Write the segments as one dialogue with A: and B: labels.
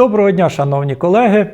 A: Доброго дня, шановні колеги.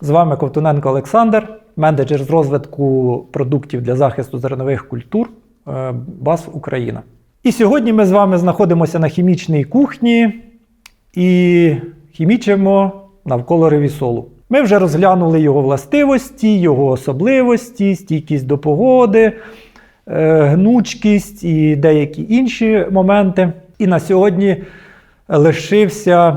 A: З вами Ковтуненко Олександр, менеджер з розвитку продуктів для захисту зернових культур е, БАС Україна. І сьогодні ми з вами знаходимося на хімічній кухні і хімічимо навколо ревісолу. Ми вже розглянули його властивості, його особливості, стійкість до погоди, е, гнучкість і деякі інші моменти. І на сьогодні лишився,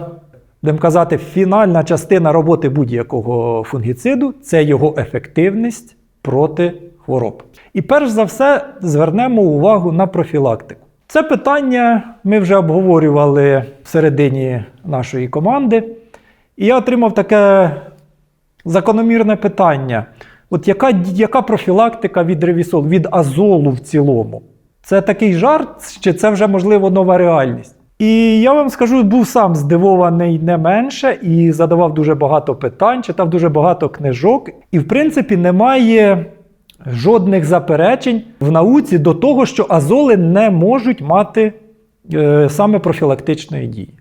A: будемо казати, фінальна частина роботи будь-якого фунгіциду це його ефективність проти хвороб. І перш за все звернемо увагу на профілактику. Це питання ми вже обговорювали всередині нашої команди, і я отримав таке закономірне питання: от яка, яка профілактика від ревісол, від азолу в цілому? Це такий жарт, чи це вже можливо нова реальність? І я вам скажу, був сам здивований не менше і задавав дуже багато питань, читав дуже багато книжок. І, в принципі, немає жодних заперечень в науці до того, що азоли не можуть мати е, саме профілактичної дії.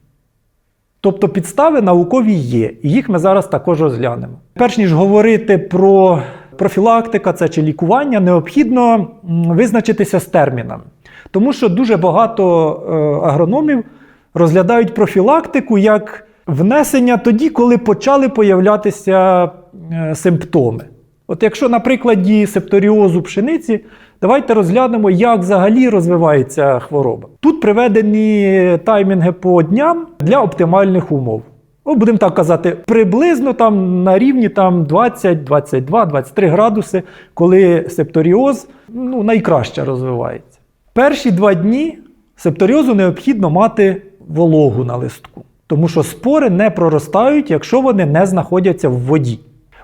A: Тобто підстави наукові є, і їх ми зараз також розглянемо. Перш ніж говорити про профілактика це чи лікування, необхідно визначитися з термінами. Тому що дуже багато е, агрономів розглядають профілактику як внесення тоді, коли почали появлятися е, симптоми. От якщо на прикладі септоріозу пшениці, давайте розглянемо, як взагалі розвивається хвороба. Тут приведені таймінги по дням для оптимальних умов. Ну, будемо так казати, приблизно там на рівні там 20, 22, 23 градуси, коли септоріоз ну, найкраще розвивається. Перші два дні септоріозу необхідно мати вологу на листку, тому що спори не проростають, якщо вони не знаходяться в воді.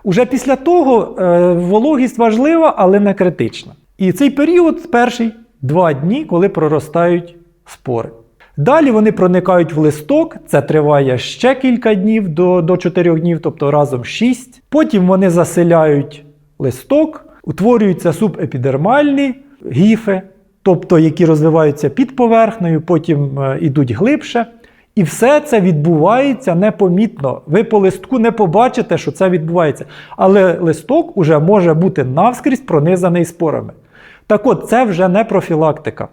A: Уже після того е, вологість важлива, але не критична. І цей період перший два дні, коли проростають спори. Далі вони проникають в листок, це триває ще кілька днів до, до 4 днів, тобто разом 6. Потім вони заселяють листок, утворюються субепідермальні гіфи, тобто які розвиваються під поверхнею, потім е, йдуть глибше. І все це відбувається непомітно. Ви по листку не побачите, що це відбувається. Але листок уже може бути навскрізь пронизаний спорами. Так от, це вже не профілактика.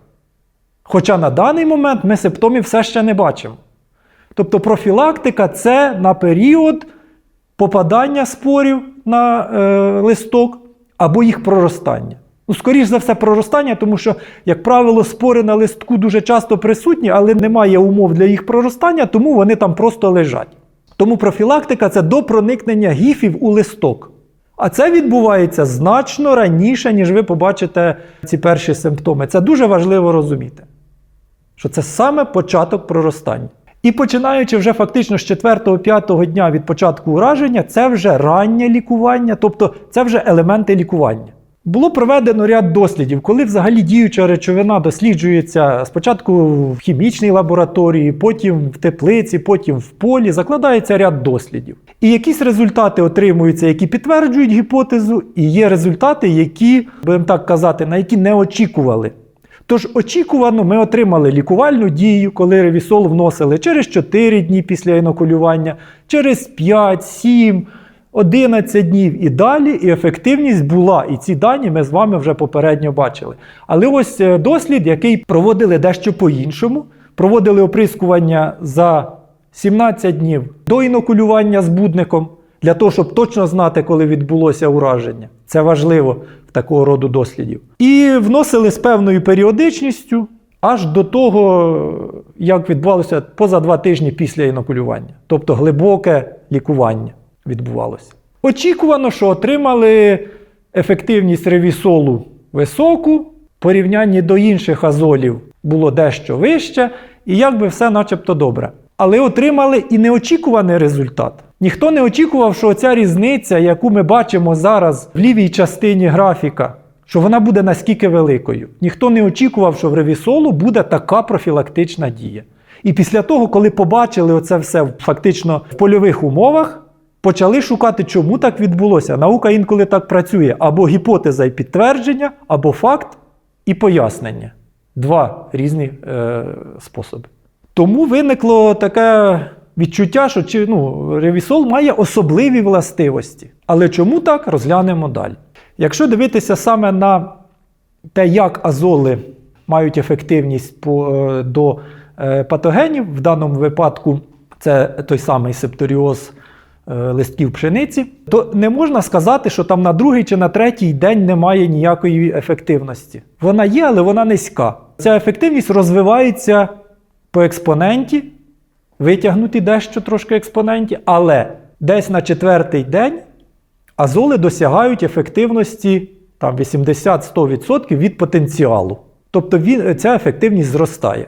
A: Хоча на даний момент ми симптомів все ще не бачимо. Тобто профілактика це на період попадання спорів на е, листок або їх проростання. Ну, скоріш за все, проростання, тому що, як правило, спори на листку дуже часто присутні, але немає умов для їх проростання, тому вони там просто лежать. Тому профілактика це до проникнення гіфів у листок. А це відбувається значно раніше, ніж ви побачите ці перші симптоми. Це дуже важливо розуміти, що це саме початок проростання. І починаючи вже фактично з 4-5 дня від початку ураження, це вже раннє лікування, тобто це вже елементи лікування. Було проведено ряд дослідів, коли взагалі діюча речовина досліджується спочатку в хімічній лабораторії, потім в теплиці, потім в полі, закладається ряд дослідів. І якісь результати отримуються, які підтверджують гіпотезу, і є результати, які, будемо так казати, на які не очікували. Тож очікувано, ми отримали лікувальну дію, коли ревісол вносили через 4 дні після інокулювання, через 5, 7, 11 днів і далі, і ефективність була. І ці дані ми з вами вже попередньо бачили. Але ось е, дослід, який проводили дещо по-іншому, проводили оприскування за 17 днів до інокулювання з будником, для того, щоб точно знати, коли відбулося ураження. Це важливо в такого роду дослідів. І вносили з певною періодичністю аж до того, як відбувалося поза два тижні після інокулювання, тобто глибоке лікування відбувалося. Очікувано, що отримали ефективність ревісолу високу, порівнянні до інших азолів було дещо вище, і якби все начебто добре. Але отримали і неочікуваний результат. Ніхто не очікував, що ця різниця, яку ми бачимо зараз в лівій частині графіка, що вона буде наскільки великою. Ніхто не очікував, що в ревісолу буде така профілактична дія. І після того, коли побачили оце все фактично в польових умовах, почали шукати, чому так відбулося. Наука інколи так працює: або гіпотеза і підтвердження, або факт і пояснення. Два різні е, способи. Тому виникло таке відчуття, що чи, ну, ревісол має особливі властивості. Але чому так, розглянемо далі. Якщо дивитися саме на те, як азоли мають ефективність по, е, до е, патогенів, в даному випадку це той самий септоріоз листків пшениці, то не можна сказати, що там на другий чи на третій день немає ніякої ефективності. Вона є, але вона низька. Ця ефективність розвивається по експоненті, витягнуті дещо трошки експоненті, але десь на четвертий день азоли досягають ефективності там 80-100% від потенціалу. Тобто він, ця ефективність зростає.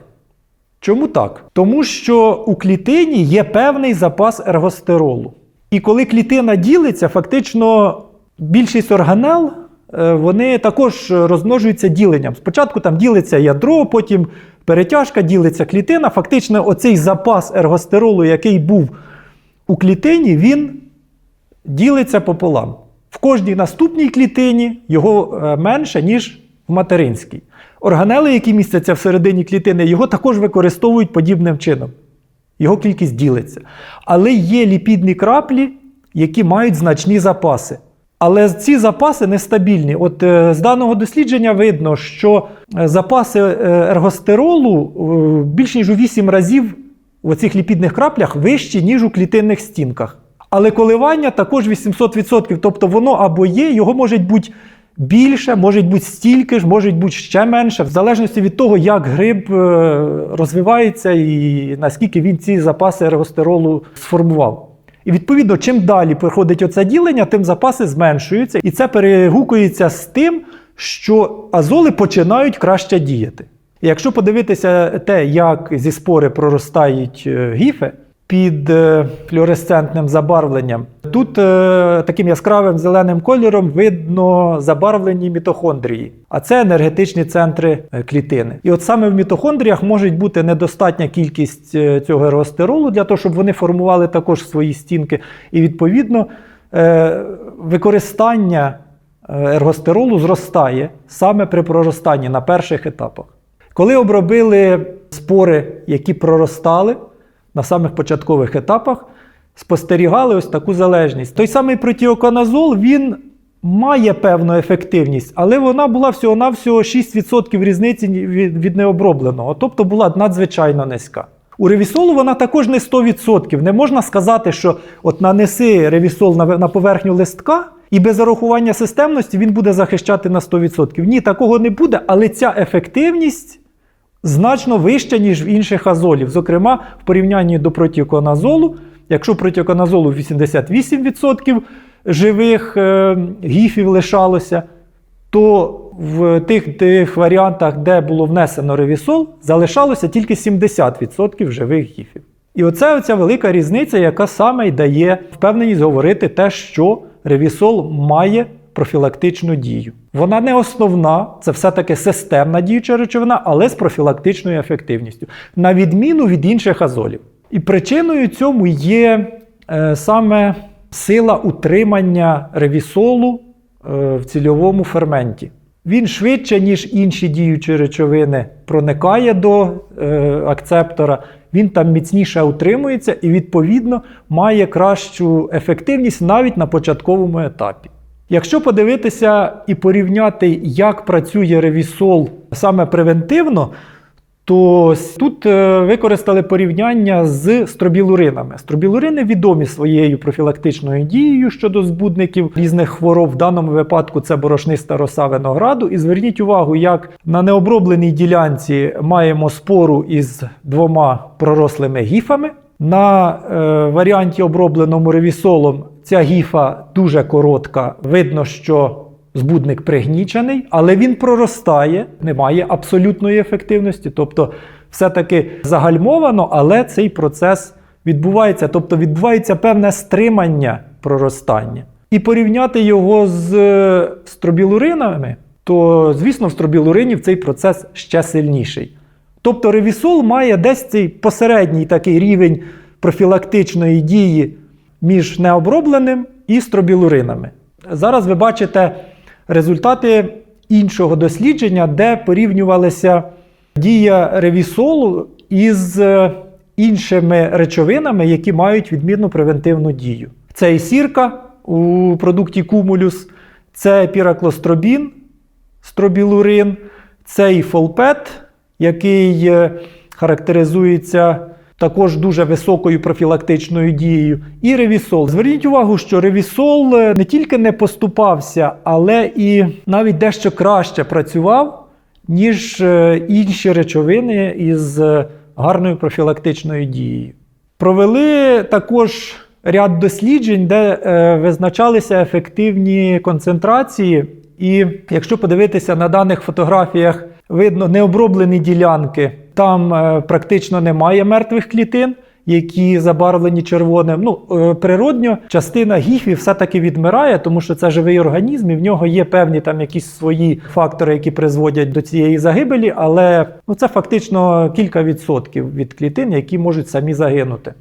A: Чому так? Тому що у клітині є певний запас ергостеролу. І коли клітина ділиться, фактично більшість органел е, вони також розмножуються діленням. Спочатку там ділиться ядро, потім перетяжка, ділиться клітина. Фактично, оцей запас ергостеролу, який був у клітині, він ділиться пополам. В кожній наступній клітині його е, менше, ніж в материнській. Органели, які містяться всередині клітини, його також використовують подібним чином. Його кількість ділиться. Але є ліпідні краплі, які мають значні запаси. Але ці запаси нестабільні. От е, з даного дослідження видно, що е, запаси е, ергостеролу е, більш ніж у 8 разів в оцих ліпідних краплях вищі, ніж у клітинних стінках. Але коливання також 800%. Тобто воно або є, його може бути більше, може бути стільки ж, може бути ще менше, в залежності від того, як гриб е, розвивається і наскільки він ці запаси ергостеролу сформував. І відповідно, чим далі проходить оце ділення, тим запаси зменшуються. І це перегукується з тим, що азоли починають краще діяти. І якщо подивитися те, як зі спори проростають е, гіфи під е, флюоресцентним забарвленням, тут е, таким яскравим зеленим кольором видно забарвлені мітохондрії, а це енергетичні центри е, клітини. І от саме в мітохондріях може бути недостатня кількість цього еростеролу для того, щоб вони формували також свої стінки. І відповідно використання ергостеролу зростає саме при проростанні на перших етапах. Коли обробили спори, які проростали на самих початкових етапах, спостерігали ось таку залежність. Той самий протіоканазол, він має певну ефективність, але вона була всього-навсього 6% різниці від, необробленого, тобто була надзвичайно низька. У ревісолу вона також не 100%. Не можна сказати, що от нанеси ревісол на поверхню листка, і без зарахування системності він буде захищати на 100%. Ні, такого не буде, але ця ефективність значно вища, ніж в інших азолів. Зокрема, в порівнянні до протіоконазолу, якщо протіоконазолу 88% живих е, гіфів лишалося, то в тих, тих варіантах, де було внесено ревісол, залишалося тільки 70% живих гіфів. І оце оця велика різниця, яка саме й дає впевненість говорити те, що ревісол має профілактичну дію. Вона не основна, це все-таки системна діюча речовина, але з профілактичною ефективністю, на відміну від інших азолів. І причиною цьому є е, саме сила утримання ревісолу е, в цільовому ферменті. Він швидше, ніж інші діючі речовини, проникає до е, акцептора, він там міцніше утримується і, відповідно, має кращу ефективність навіть на початковому етапі. Якщо подивитися і порівняти, як працює ревісол саме превентивно, то тут е, використали порівняння з стробілуринами. Стробілурини відомі своєю профілактичною дією щодо збудників різних хвороб. В даному випадку це борошниста роса винограду. І зверніть увагу, як на необробленій ділянці маємо спору із двома пророслими гіфами. На е, варіанті, обробленому ревісолом, ця гіфа дуже коротка. Видно, що збудник пригнічений, але він проростає, не має абсолютної ефективності. Тобто, все-таки загальмовано, але цей процес відбувається. Тобто відбувається певне стримання проростання. І порівняти його з е, стробілуринами, то, звісно, в стробілуринів цей процес ще сильніший. Тобто ревісол має десь цей посередній такий рівень профілактичної дії між необробленим і стробілуринами. Зараз ви бачите результати іншого дослідження, де порівнювалася дія ревісолу із е, іншими речовинами, які мають відмінну превентивну дію. Це і сірка у продукті кумулюс, це піраклостробін, стробілурин, це і фолпет, який е, характеризується також дуже високою профілактичною дією, і ревісол. Зверніть увагу, що ревісол е, не тільки не поступався, але і навіть дещо краще працював, ніж е, інші речовини із е, гарною профілактичною дією. Провели також ряд досліджень, де визначалися ефективні концентрації. І якщо подивитися на даних фотографіях, видно необроблені ділянки. Там е, практично немає мертвих клітин, які забарвлені червоним. Ну, е, природньо частина гіфі все-таки відмирає, тому що це живий організм, і в нього є певні там якісь свої фактори, які призводять до цієї загибелі, але ну, це фактично кілька відсотків від клітин, які можуть самі загинути.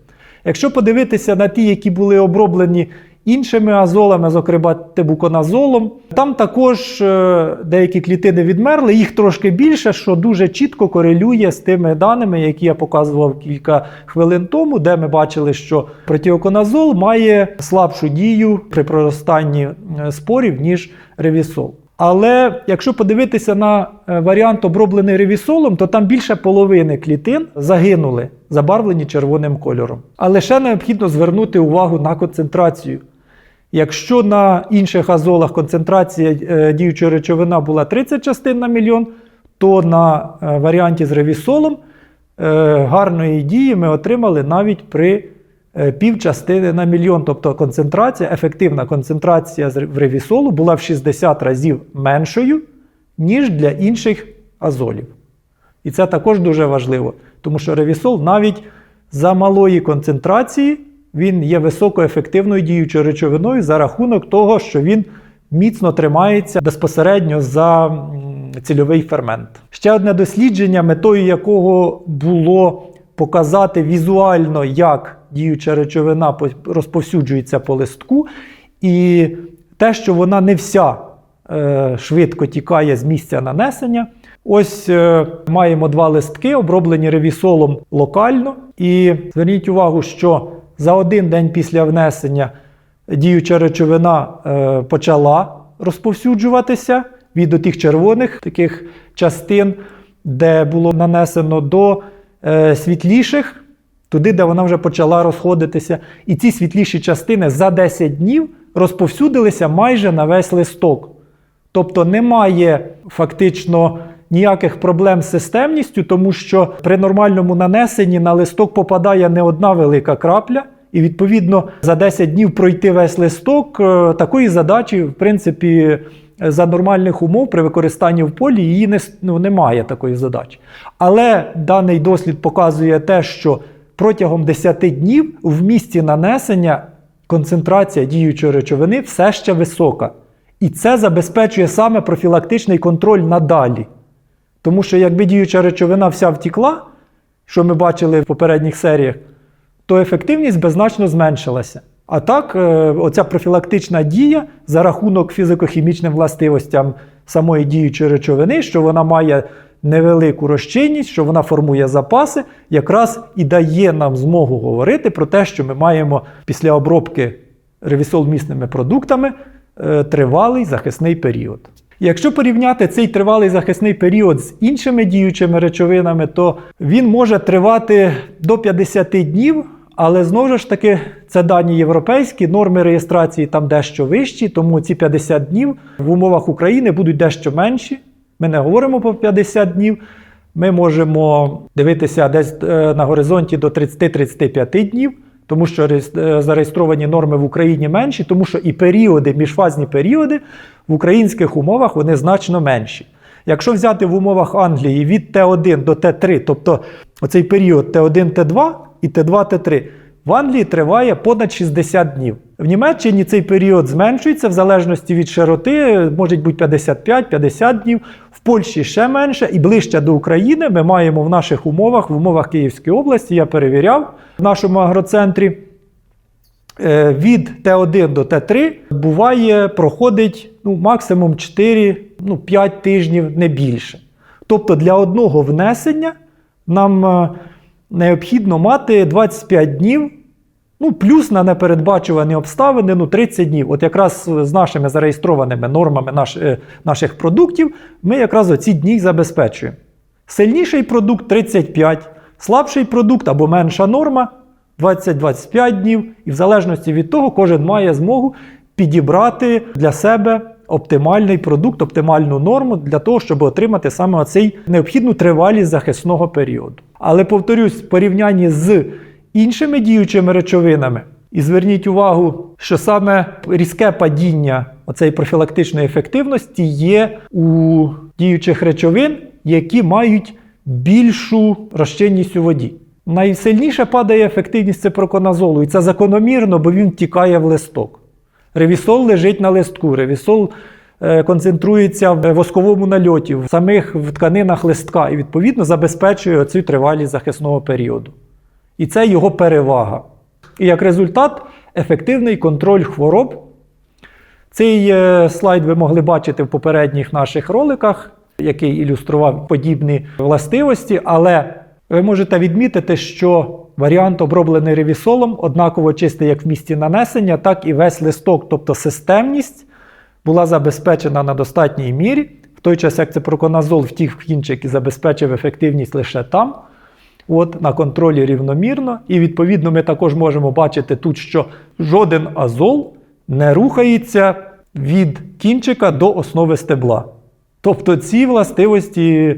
A: Якщо подивитися на ті, які були оброблені іншими азолами, зокрема тебуконазолом, там також е, деякі клітини відмерли, їх трошки більше, що дуже чітко корелює з тими даними, які я показував кілька хвилин тому, де ми бачили, що протіоконазол має слабшу дію при проростанні е, спорів, ніж ревісол. Але якщо подивитися на е, варіант, оброблений ревісолом, то там більше половини клітин загинули, забарвлені червоним кольором. Але ще необхідно звернути увагу на концентрацію. Якщо на інших азолах концентрація е, діючої речовина була 30 частин на мільйон, то на е, варіанті з ревісолом е, гарної дії ми отримали навіть при е, пів частини на мільйон. Тобто концентрація, ефективна концентрація в ревісолу була в 60 разів меншою, ніж для інших азолів. І це також дуже важливо, тому що ревісол навіть за малої концентрації він є високоефективною діючою речовиною за рахунок того, що він міцно тримається безпосередньо за цільовий фермент. Ще одне дослідження, метою якого було показати візуально, як діюча речовина розповсюджується по листку, і те, що вона не вся е, швидко тікає з місця нанесення. Ось е, маємо два листки, оброблені ревісолом локально. І зверніть увагу, що за один день після внесення діюча речовина е, почала розповсюджуватися від тих червоних таких частин, де було нанесено до е, світліших, туди, де вона вже почала розходитися. І ці світліші частини за 10 днів розповсюдилися майже на весь листок. Тобто немає фактично ніяких проблем з системністю, тому що при нормальному нанесенні на листок попадає не одна велика крапля, і відповідно за 10 днів пройти весь листок е, такої задачі, в принципі, за нормальних умов при використанні в полі її не, ну, немає такої задачі. Але даний дослід показує те, що протягом 10 днів в місці нанесення концентрація діючої речовини все ще висока. І це забезпечує саме профілактичний контроль надалі. Тому що якби діюча речовина вся втікла, що ми бачили в попередніх серіях, то ефективність би значно зменшилася. А так, е, оця профілактична дія за рахунок фізико-хімічним властивостям самої діючої речовини, що вона має невелику розчинність, що вона формує запаси, якраз і дає нам змогу говорити про те, що ми маємо після обробки ревісолмісними продуктами е, тривалий захисний період. Якщо порівняти цей тривалий захисний період з іншими діючими речовинами, то він може тривати до 50 днів, але знову ж таки це дані європейські, норми реєстрації там дещо вищі, тому ці 50 днів в умовах України будуть дещо менші. Ми не говоримо про 50 днів. Ми можемо дивитися десь е, на горизонті до 30-35 днів, тому що е, зареєстровані норми в Україні менші, тому що і періоди, міжфазні періоди в українських умовах вони значно менші. Якщо взяти в умовах Англії від Т1 до Т3, тобто оцей період Т1, Т2 і Т2, Т3, в Англії триває понад 60 днів. В Німеччині цей період зменшується в залежності від широти, може бути 55-50 днів. В Польщі ще менше і ближче до України ми маємо в наших умовах, в умовах Київської області, я перевіряв в нашому агроцентрі. Е, Від Т1 до Т3 буває, проходить ну, максимум 4, ну, 5 тижнів, не більше. Тобто для одного внесення нам е, необхідно мати 25 днів, ну, плюс на непередбачувані обставини, ну, 30 днів. От якраз з нашими зареєстрованими нормами наш, е, наших продуктів ми якраз оці дні забезпечуємо. Сильніший продукт 35, слабший продукт або менша норма 20-25 днів. І в залежності від того, кожен має змогу підібрати для себе оптимальний продукт, оптимальну норму для того, щоб отримати саме оцей необхідну тривалість захисного періоду. Але повторюсь, в порівнянні з іншими діючими речовинами, і зверніть увагу, що саме різке падіння оцеї профілактичної ефективності є у діючих речовин, які мають більшу розчинність у воді. Найсильніше падає ефективність ципроконазолу, і це закономірно, бо він тікає в листок. Ревісол лежить на листку, ревісол е, концентрується в восковому нальоті, в самих в тканинах листка і відповідно забезпечує цю тривалість захисного періоду. І це його перевага. І як результат ефективний контроль хвороб. Цей е, слайд ви могли бачити в попередніх наших роликах, який ілюстрував подібні властивості, але ви можете відмітити, що варіант, оброблений ревісолом, однаково чистий як в місці нанесення, так і весь листок, тобто системність, була забезпечена на достатній мірі, в той час як ципроконазол втік в кінчик і забезпечив ефективність лише там. От, на контролі рівномірно. І відповідно ми також можемо бачити тут, що жоден азол не рухається від кінчика до основи стебла. Тобто ці властивості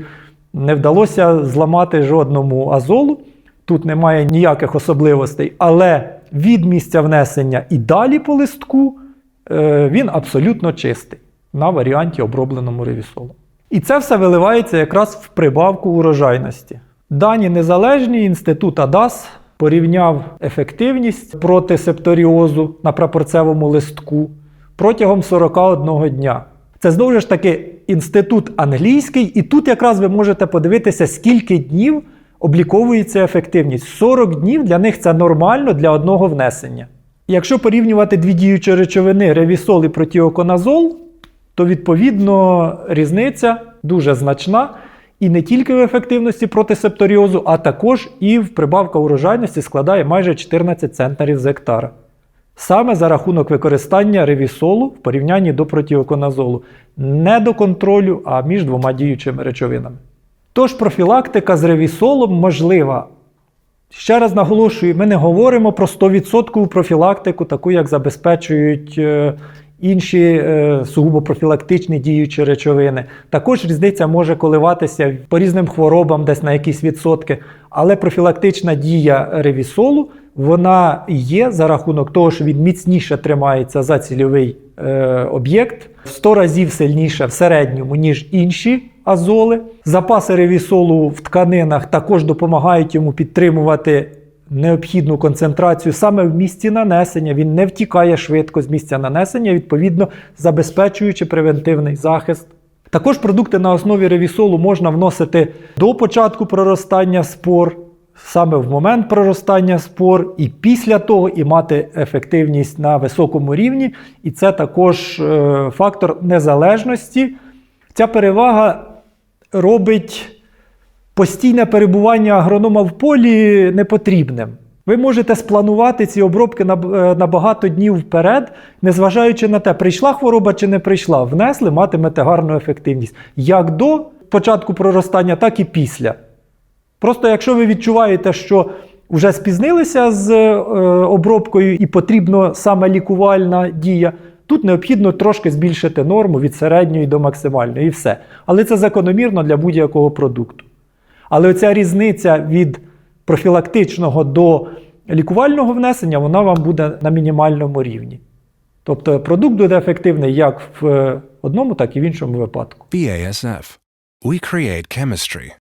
A: не вдалося зламати жодному азолу. Тут немає ніяких особливостей, але від місця внесення і далі по листку е, він абсолютно чистий на варіанті обробленому ревісолом. І це все виливається якраз в прибавку урожайності. Дані незалежні інститут АДАС порівняв ефективність проти септоріозу на прапорцевому листку протягом 41 дня. Це знову ж таки інститут англійський, і тут якраз ви можете подивитися, скільки днів обліковується ефективність. 40 днів для них це нормально для одного внесення. Якщо порівнювати дві діючі речовини ревісол і протіоконазол, то відповідно різниця дуже значна. І не тільки в ефективності проти септоріозу, а також і в прибавка урожайності складає майже 14 центнерів з гектара. Саме за рахунок використання ревісолу в порівнянні до протіоконазолу. Не до контролю, а між двома діючими речовинами. Тож профілактика з ревісолом можлива. Ще раз наголошую, ми не говоримо про 100% профілактику, таку, як забезпечують е, інші е, сугубо профілактичні діючі речовини. Також різниця може коливатися по різним хворобам, десь на якісь відсотки. Але профілактична дія ревісолу вона є за рахунок того, що він міцніше тримається за цільовий е, об'єкт, в 100 разів сильніше в середньому, ніж інші азоли. Запаси ревісолу в тканинах також допомагають йому підтримувати необхідну концентрацію саме в місці нанесення. Він не втікає швидко з місця нанесення, відповідно забезпечуючи превентивний захист. Також продукти на основі ревісолу можна вносити до початку проростання спор, саме в момент проростання спор, і після того, і мати ефективність на високому рівні. І це також е, фактор незалежності. Ця перевага робить постійне перебування агронома в полі непотрібним. Ви можете спланувати ці обробки е, на багато днів вперед, незважаючи на те, прийшла хвороба чи не прийшла, внесли, матимете гарну ефективність. Як до початку проростання, так і після. Просто якщо ви відчуваєте, що вже спізнилися з е, обробкою і потрібна саме лікувальна дія, тут необхідно трошки збільшити норму від середньої до максимальної і все. Але це закономірно для будь-якого продукту. Але оця різниця від профілактичного до лікувального внесення, вона вам буде на мінімальному рівні. Тобто продукт буде ефективний як в одному, так і в іншому випадку.
B: BASF. We create chemistry.